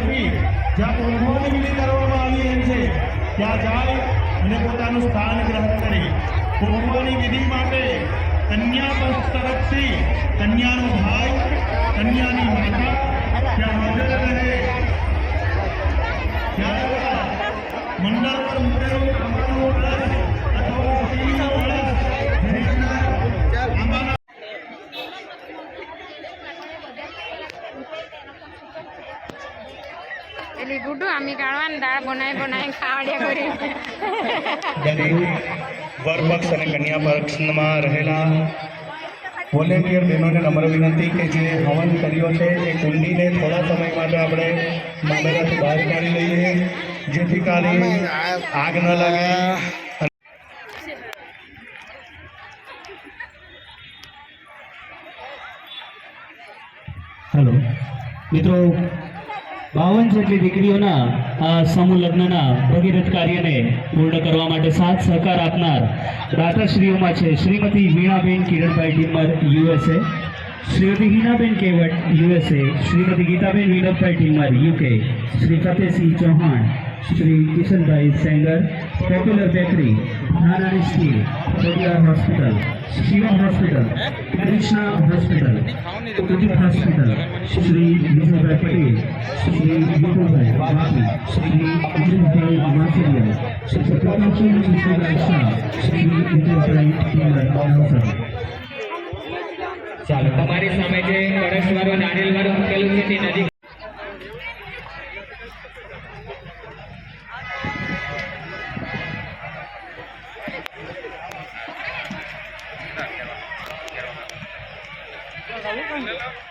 મંત્રી જ્યાં પૂર્વની વિધિ કરવામાં આવી એમ છે, ત્યાં જાય અને પોતાનું સ્થાન ગ્રહણ કરે. પૂર્વની વિધિ માટે કન્યા પક્ષ તરફથી કન્યાનો ભાઈ, કન્યાની માતા ત્યાં હાજર રહે. ત્યારબાદ મંડળ પેલી ગુડુ આમી કાઢવાની દાળ બનાવી બનાવી ખાવડ્યા કરી. વરપક્ષ અને કન્યા પક્ષમાં રહેલા વોલેન્ટિયર બહેનોને નમ્ર વિનંતી કે જે હવન કર્યો છે એ કુંડીને થોડા સમય માટે આપણે મામેરાથી બહાર કાઢી લઈએ જેથી કાલે આગ ન લાગે. હેલો મિત્રો બાવન જેટલી દીકરીઓના સમૂહ લગ્નના ભગીરથ કાર્યને પૂર્ણ કરવા માટે સાથ સહકાર આપનાર દાતાશ્રીઓમાં છે Shrimati Veenaben Kiranbhai Timar USA Shrimati Hinaben Kevat USA Shrimati Geetaben Vinodbhai Timar UK Shri Fatehsinh Chauhan, Shri Kishanbhai Sengar popular bakery Narayan steel hospital Shivam hospital Krishna hospital કુટુંબ હોસ્પિટલ શ્રી વિજયભાઈ પટેલ શ્રી વિપુલભાઈ વાપી શ્રી અજીતભાઈ માથેરિયા શ્રી પ્રકાશી વિષ્ણુભાઈ શાહ શ્રી વિજયભાઈ ટીમર નવસર ચાલો તમારી સામે જે કળશ વાળું નારિયેલ વાળું મૂકેલું છે તે 好，我看一。